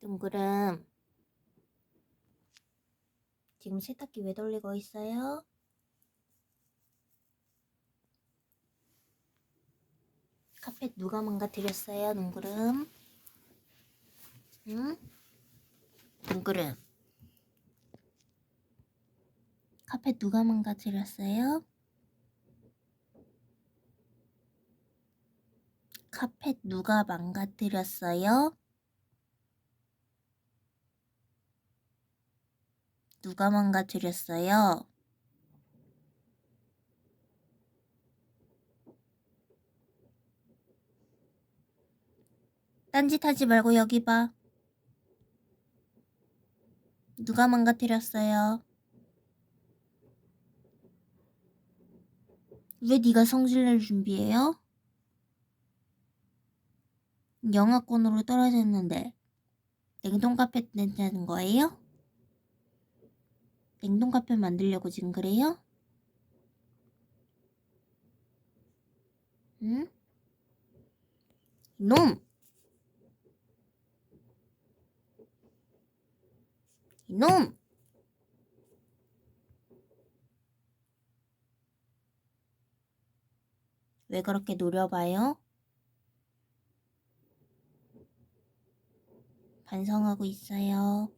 둥그름. 지금 세탁기 왜 돌리고 있어요? 카펫 누가 망가뜨렸어요, 둥그름? 응? 둥그름. 카펫 누가 망가뜨렸어요? 카펫 누가 망가뜨렸어요? 누가 망가뜨렸어요? 딴짓 하지 말고 여기 봐. 누가 망가뜨렸어요? 왜 네가 성질낼 준비해요? 영하권으로 떨어졌는데 냉동 카페 낸다는 거예요? 냉동 카페 만들려고 지금 그래요? 응? 이놈! 이놈! 왜 그렇게 노려봐요? 반성하고 있어요.